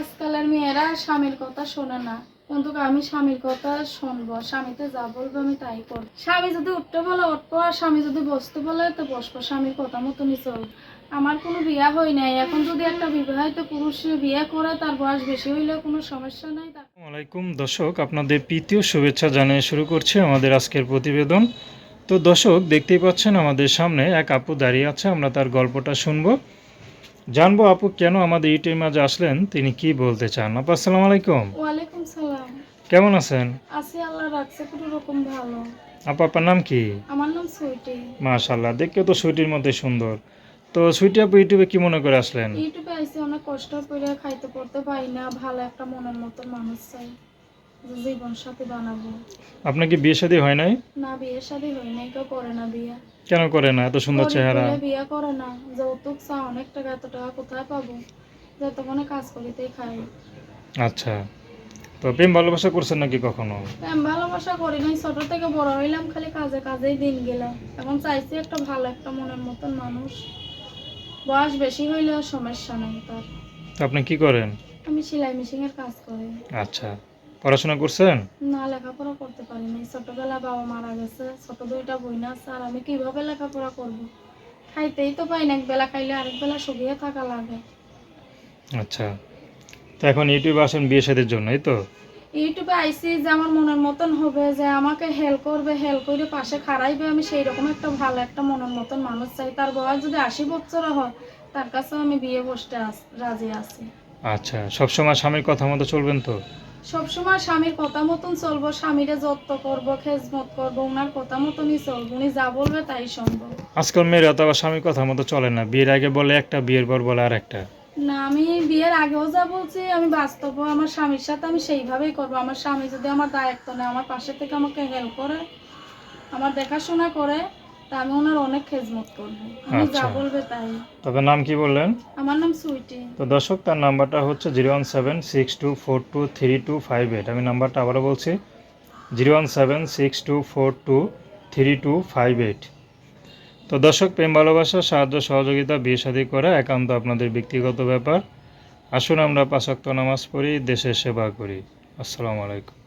আজকালের মেয়েরা স্বামীর কথা শোনে না। কিন্তু আমি স্বামীর কথা শুনব। স্বামীতে যা বলব আমি তাই করব। স্বামী যদি উঠতে বলে, উঠবো। আর স্বামী যদি বসতে বলে, তো বসবো। স্বামীর কথা মতনই চল। আমার কোনো বিয়া হয় নাই। এখন যদি একটা বিবাহিত পুরুষ বিয়ে করে তার বয়স বেশি হইলে কোনো সমস্যা নাই আলাইকুম। দর্শক, আপনাদের প্রীতীয় শুভেচ্ছা জানিয়ে শুরু করছে আমাদের আজকের প্রতিবেদন। তো দর্শক, দেখতেই পাচ্ছেন আমাদের সামনে এক আপু দাঁড়িয়ে আছে। আমরা তার গল্পটা শুনব। জানব আপু কেন আমাদের ইউটিউব মাঝে আসলেন তিনি কি বলতে চান? আপু আসসালামু আলাইকুম। ওয়ালাইকুম সালাম। কেমন আছেন? আছি আল্লাহ রাখছে কোনো রকম ভালো। আপু আপনার নাম কি? আমার নাম সুইটি। মাশাল্লাহ দেখতে তো সুইটির মধ্যে সুন্দর। তো সুইটি আপু ইউটিউবে কি মনে করে আসলেন? ইউটিউবে আইসি অনেক কষ্ট করে খাইতে পড়তে পারি না ভালো একটা মনের মতো মানুষ চাই। জীবন সাথী বানাবো। আপনার কি বিয়ে শাদী হয় নাই? না বিয়ে শাদী হয় নাই কেউ করে না বিয়ে। কেন করে না? এত সুন্দর চেহারা। বিয়ে করে না। যৌতুক চা অনেক টাকা এত টাকা কোথায় পাবো? যতক্ষণে কাজ করিতেই খাই। আচ্ছা। তো প্রেম ভালোবাসা করছেন নাকি কখনো? প্রেম ভালোবাসা করি নাই ছোট থেকে বড় হইলাম খালি কাজে কাজেই দিন গেলাম। এখন চাইছি একটা ভালো একটা মনের মতন মানুষ। বয়স বেশি হইলে আর সমস্যা নেই তার। আপনি কি করেন? আমি সেলাই মেশিন এর কাজ করি। আচ্ছা। পড়াশোনা করছেন? না লেখাপড়া করতে পারি নাই ছোটবেলা বাবা মারা গেছে ছোট দুইটা বইনা আছে আর আমি কীভাবে লেখাপড়া করব? খাইতেই তো পাই না এক বেলা খাইলে আরেক বেলা শুকিয়ে থাকা লাগে। আচ্ছা তো এখন ইউটিউবে আসেন বিয়ে সাদের জন্য এই তো? ইউটিউবে আইসি যে আমার মনের মতন হবে যে আমাকে হেল্প করবে হেল্প করে পাশে খাড়াইবে আমি সেই রকম একটা ভালো একটা মনের মতন মানুষ চাই। তার বয়স যদি আশি বছর হয় তার কাছে আমি বিয়ে বসতে রাজি আছি। আচ্ছা সবসময় স্বামীর কথা মতো চলবেন তো? সবসময় স্বামীর কথা মতন চলবো স্বামীরে যত্ন করব খেজমত করব ওনার কথা মতনই চলবো উনি যা বলবে তাই শুনব আজকাল মেয়েরা তো আবার স্বামীর কথা মতো চলে না বিয়ের আগে বলে একটা বিয়ের পর বলে আর একটা না আমি বিয়ের আগেও যা বলছি আমি বাস্তব আমার স্বামীর সাথে আমি সেইভাবেই করব আমার স্বামী যদি আমার দায়িত্ব নেয় আমার পাশে থেকে আমাকে হেল্প করে আমার দেখাশোনা করে তা আমি ওনার অনেক খেজমত করব। আমি যা আচ্ছা। বলবে তাই। তবে নাম কি বললেন? আমার নাম সুইটি। তো দর্শক তার নাম্বারটা হচ্ছে zero one seven six two four two three two five eight. আমি নাম্বারটা আবারও বলছি zero one seven six two four two three two five eight. তো দর্শক প্রেম ভালোবাসা সাহায্য সহযোগিতা বিয়ে শাদী করা একান্ত আপনাদের ব্যক্তিগত ব্যাপার। আসুন আমরা পাঁচাক্ত নামাজ পড়ি দেশের সেবা করি। আসসালামু আলাইকুম।